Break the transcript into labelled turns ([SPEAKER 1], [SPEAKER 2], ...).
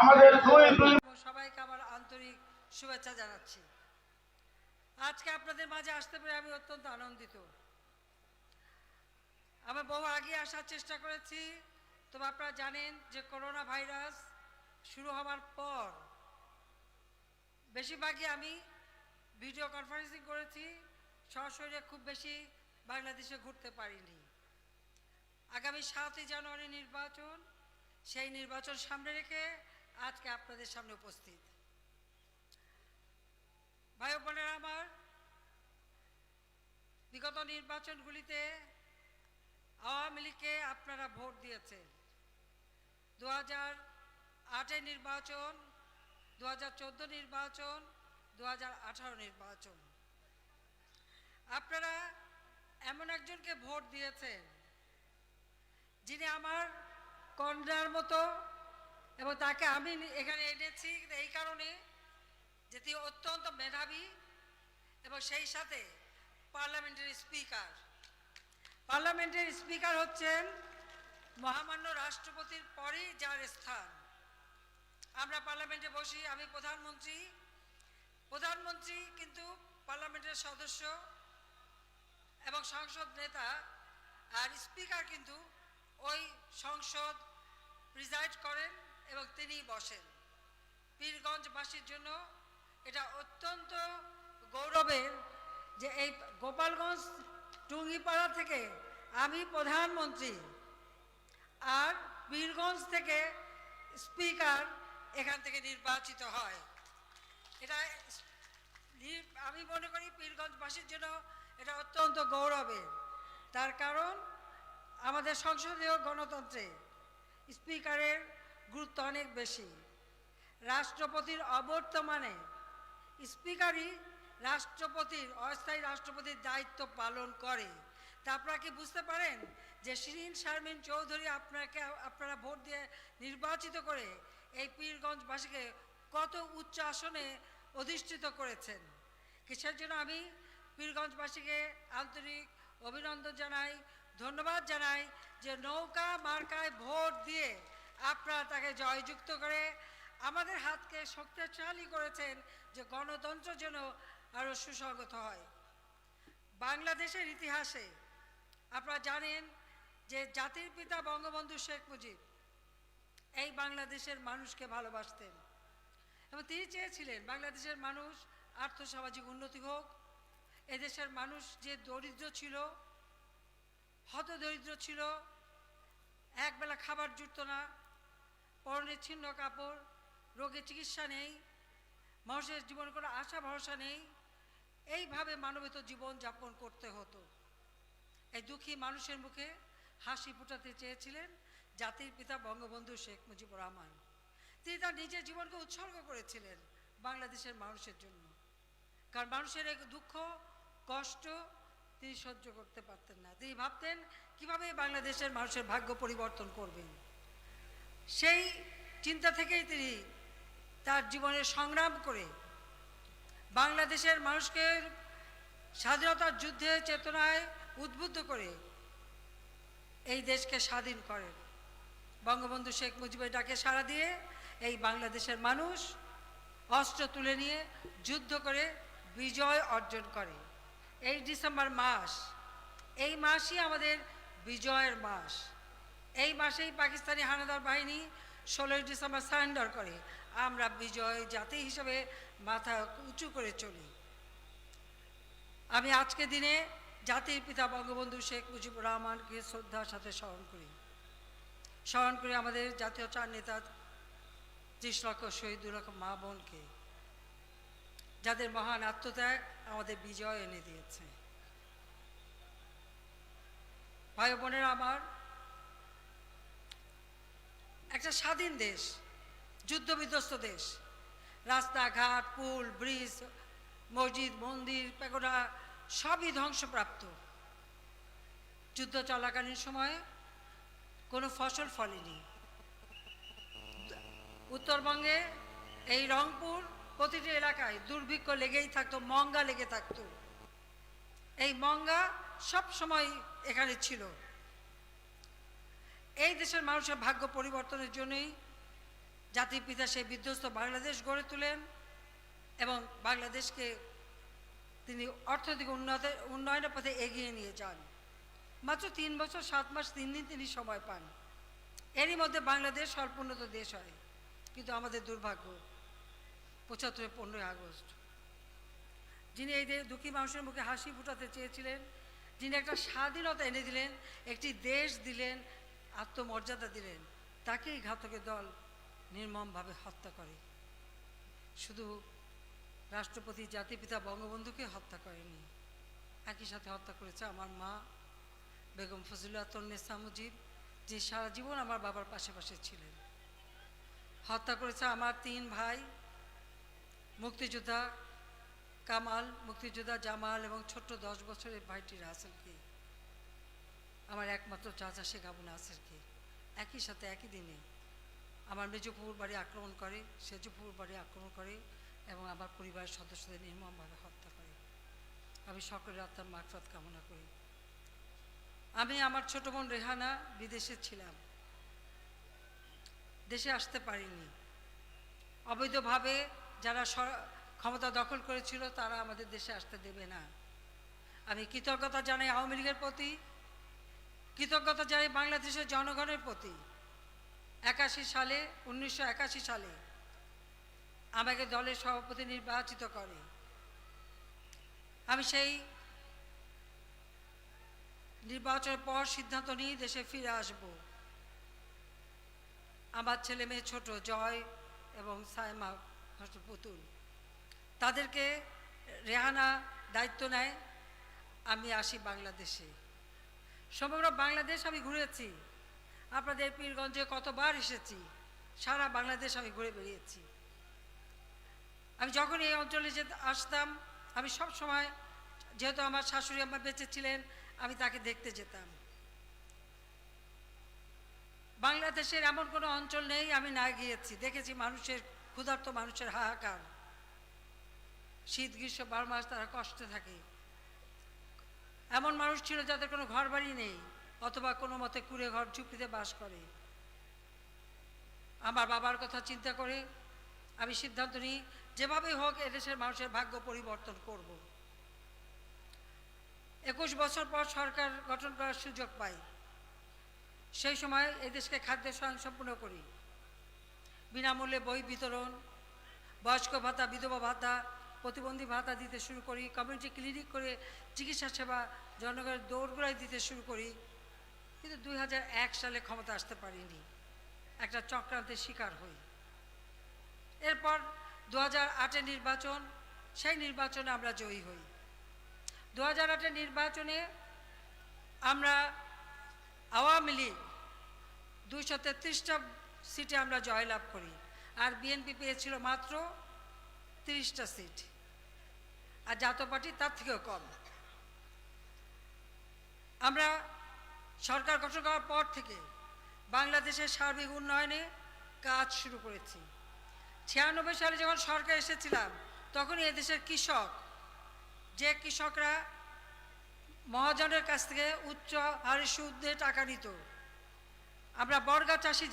[SPEAKER 1] আমাদের সবাইকে আমার আন্তরিক শুভেচ্ছা জানাচ্ছি আজকে আপনাদের মাঝে আসতে পেরে আমি অত্যন্ত আনন্দিত আমি বহু আগে আসার চেষ্টা করেছি আপনারা জানেন যে করোনা ভাইরাস শুরু হওয়ার পর বেশিরভাগই আমি ভিডিও কনফারেন্সিং করেছি সরাসরি খুব বেশি বাংলাদেশে ঘুরতে পারিনি আগামী সাতই জানুয়ারি নির্বাচন সেই নির্বাচন সামনে রেখে আজকে আপনাদের সামনে উপস্থিত ভাই বোনেরা আমার বিগত নির্বাচনগুলিতে আওয়ামী লীগকে আপনারা ভোট দিয়েছেন দু হাজার আটের নির্বাচন দু হাজার চোদ্দো নির্বাচন দু হাজার আঠারো নির্বাচন আপনারা এমন একজনকে ভোট দিয়েছেন যিনি আমার কন্যার মতো এবং তাকে আমি এখানে এনেছি এই কারণে যে তিনি অত্যন্ত মেধাবী এবং সেই সাথে পার্লামেন্টের স্পিকার পার্লামেন্টের স্পিকার হচ্ছেন মহামান্য রাষ্ট্রপতির পরেই যার স্থান আমরা পার্লামেন্টে বসি আমি প্রধানমন্ত্রী প্রধানমন্ত্রী কিন্তু পার্লামেন্টের সদস্য এবং সংসদ নেতা আর স্পিকার কিন্তু ওই সংসদ প্রিজাইড করেন এবং তিনি বসেন পীরগঞ্জবাসীর জন্য এটা অত্যন্ত গৌরবের যে এই গোপালগঞ্জ টুঙ্গিপাড়া থেকে আমি প্রধানমন্ত্রী আর পীরগঞ্জ থেকে স্পিকার এখান থেকে নির্বাচিত হয় এটা আমি মনে করি পীরগঞ্জবাসীর জন্য এটা অত্যন্ত গৌরবের তার কারণ আমাদের সংসদীয় গণতন্ত্রে স্পিকারের গুরুত্ব অনেক বেশি রাষ্ট্রপতির অবর্তমানে স্পিকারই রাষ্ট্রপতির অস্থায়ী রাষ্ট্রপতির দায়িত্ব পালন করে তা আপনারা কি বুঝতে পারেন যে শিরিন শারমিন চৌধুরী আপনাকে আপনারা ভোট দিয়ে নির্বাচিত করে এই পীরগঞ্জবাসীকে কত উচ্চ আসনে অধিষ্ঠিত করেছেন কিসের জন্য আমি পীরগঞ্জবাসীকে আন্তরিক অভিনন্দন জানাই ধন্যবাদ জানাই যে নৌকা মার্কায় ভোট দিয়ে আপনারা তাকে জয়যুক্ত করে আমাদের হাতকে শক্তিশালী করেছেন যে গণতন্ত্র যেন আরও সুস্বাগত হয় বাংলাদেশের ইতিহাসে আপনারা জানেন যে জাতির পিতা বঙ্গবন্ধু শেখ মুজিব এই বাংলাদেশের মানুষকে ভালোবাসতেন এবং তিনি চেয়েছিলেন বাংলাদেশের মানুষ আর্থসামাজিক উন্নতি হোক এদেশের মানুষ যে দরিদ্র ছিল হতদরিদ্র ছিল একবেলা খাবার জুটত না পরনে ছিন্ন কাপড় রোগে চিকিৎসা নেই মানুষের জীবন কোনো আশা ভরসা নেই এইভাবে মানবিত জীবন যাপন করতে হতো এই দুঃখী মানুষের মুখে হাসি ফুটাতে চেয়েছিলেন জাতির পিতা বঙ্গবন্ধু শেখ মুজিবুর রহমান তিনি তার নিজের জীবনকে উৎসর্গ করেছিলেন বাংলাদেশের মানুষের জন্য কারণ মানুষের এক দুঃখ কষ্ট তিনি সহ্য করতে পারতেন না তিনি ভাবতেন কিভাবে বাংলাদেশের মানুষের ভাগ্য পরিবর্তন করবেন সেই চিন্তা থেকেই তিনি তার জীবনের সংগ্রাম করে বাংলাদেশের মানুষকে স্বাধীনতার যুদ্ধে চেতনায় উদ্বুদ্ধ করে এই দেশকে স্বাধীন করেন বঙ্গবন্ধু শেখ মুজিবের ডাকে সাড়া দিয়ে এই বাংলাদেশের মানুষ অস্ত্র তুলে নিয়ে যুদ্ধ করে বিজয় অর্জন করে এই ডিসেম্বর মাস এই মাসই আমাদের বিজয়ের মাস এই মাসেই পাকিস্তানি হানাদার বাহিনী ষোলোই ডিসেম্বর সারেন্ডার করে আমরা বিজয় জাতি হিসেবে মাথা উঁচু করে চলি আমি আজকে দিনে জাতির পিতা বঙ্গবন্ধু শেখ মুজিবুর রহমানকে শ্রদ্ধার সাথে স্মরণ করি স্মরণ করি আমাদের জাতীয় চার নেতা ত্রিশ লক্ষ শহীদুল মা বোনকে যাদের মহান আত্মত্যাগ আমাদের বিজয় এনে দিয়েছে ভাই বোনের আমার একটা স্বাধীন দেশ যুদ্ধ বিধ্বস্ত দেশ রাস্তাঘাট পুল ব্রিজ মসজিদ মন্দির পেগোড়া সবই ধ্বংসপ্রাপ্ত যুদ্ধ চলাকালীন সময়ে কোনো ফসল ফলেনি উত্তরবঙ্গে এই রংপুর প্রতিটি এলাকায় দুর্ভিক্ষ লেগেই থাকতো মঙ্গা লেগে থাকতো এই মঙ্গা সব সময় এখানে ছিল এই দেশের মানুষের ভাগ্য পরিবর্তনের জন্যই জাতির পিতা সেই বিধ্বস্ত বাংলাদেশ গড়ে তোলেন এবং বাংলাদেশকে তিনি অর্থনৈতিক উন্নত উন্নয়নের পথে এগিয়ে নিয়ে যান মাত্র তিন বছর সাত মাস তিন দিন তিনি সময় পান এরই মধ্যে বাংলাদেশ স্বল্পোন্নত দেশ হয় কিন্তু আমাদের দুর্ভাগ্য পঁচাত্তরে পনেরোই আগস্ট যিনি এই দুঃখী মানুষের মুখে হাসি ফুটাতে চেয়েছিলেন যিনি একটা স্বাধীনতা এনে দিলেন একটি দেশ দিলেন আত্মমর্যাদা দিলেন তাকেই ঘাতকের দল নির্মমভাবে হত্যা করে শুধু রাষ্ট্রপতি জাতিপিতা বঙ্গবন্ধুকে হত্যা করেনি একই সাথে হত্যা করেছে আমার মা বেগম ফজলুল্লা তন্নেসা মুজিব যে সারা জীবন আমার বাবার পাশে পাশে ছিলেন হত্যা করেছে আমার তিন ভাই মুক্তিযোদ্ধা কামাল মুক্তিযোদ্ধা জামাল এবং ছোট্ট দশ বছরের ভাইটি রাসেলকে আমার একমাত্র চাচা শেখ আবু নাসেরকে একই সাথে একই দিনে আমার মেজুপুর বাড়ি আক্রমণ করে সেজুপুর বাড়ি আক্রমণ করে এবং আমার পরিবারের সদস্যদের নির্মমভাবে হত্যা করে আমি সকলের আত্মার মাকফাত কামনা করি আমি আমার ছোট বোন রেহানা বিদেশে ছিলাম দেশে আসতে পারিনি অবৈধভাবে যারা ক্ষমতা দখল করেছিল তারা আমাদের দেশে আসতে দেবে না আমি কৃতজ্ঞতা জানাই আওয়ামী লীগের প্রতি কৃতজ্ঞতা জানাই বাংলাদেশের জনগণের প্রতি একাশি সালে উনিশশো সালে আমাকে দলের সভাপতি নির্বাচিত করে আমি সেই নির্বাচনের পর সিদ্ধান্ত নিয়ে দেশে ফিরে আসব আমার ছেলে মেয়ে ছোট জয় এবং সায়মা পুতুল তাদেরকে রেহানা দায়িত্ব নেয় আমি আসি বাংলাদেশে সমগ্র বাংলাদেশ আমি ঘুরেছি আপনাদের পীরগঞ্জে কতবার এসেছি সারা বাংলাদেশ আমি ঘুরে বেরিয়েছি আমি যখন এই অঞ্চলে যে আসতাম আমি সব সময় যেহেতু আমার শাশুড়ি আমার বেঁচে ছিলেন আমি তাকে দেখতে যেতাম বাংলাদেশের এমন কোনো অঞ্চল নেই আমি না গিয়েছি দেখেছি মানুষের ক্ষুধার্ত মানুষের হাহাকার শীত গ্রীষ্ম বারো মাস তারা কষ্টে থাকে এমন মানুষ ছিল যাদের কোনো ঘর বাড়ি নেই অথবা কোনো মতে কুড়ে ঘর ঝুঁকিতে বাস করে আমার বাবার কথা চিন্তা করে আমি সিদ্ধান্ত নিই যেভাবেই হোক এদেশের মানুষের ভাগ্য পরিবর্তন করব একুশ বছর পর সরকার গঠন করার সুযোগ পাই সেই সময় এদেশকে খাদ্য স্বয়ংসম্পূর্ণ করি বিনামূল্যে বই বিতরণ বয়স্ক ভাতা বিধবা ভাতা প্রতিবন্ধী ভাতা দিতে শুরু করি কমিউনিটি ক্লিনিক করে চিকিৎসা সেবা জনগণের দৌড়গুলাই দিতে শুরু করি কিন্তু দুই সালে ক্ষমতা আসতে পারিনি একটা চক্রান্তের শিকার হই এরপর দু হাজার নির্বাচন সেই নির্বাচনে আমরা জয়ী হই দু হাজার নির্বাচনে আমরা আওয়ামী লীগ দুইশো তেত্রিশটা সিটে আমরা জয়লাভ করি আর বিএনপি পেয়েছিল মাত্র তিরিশটা সিট আর জাতীয় পার্টি তার থেকেও কম আমরা সরকার গঠন করার পর থেকে বাংলাদেশের সার্বিক উন্নয়নে কাজ শুরু করেছি ছিয়ানব্বই সালে যখন সরকার এসেছিলাম তখনই এদেশের কৃষক যে কৃষকরা মহাজনের কাছ থেকে উচ্চ হারে সুদ দিয়ে টাকা নিত আমরা বর্গা চাষি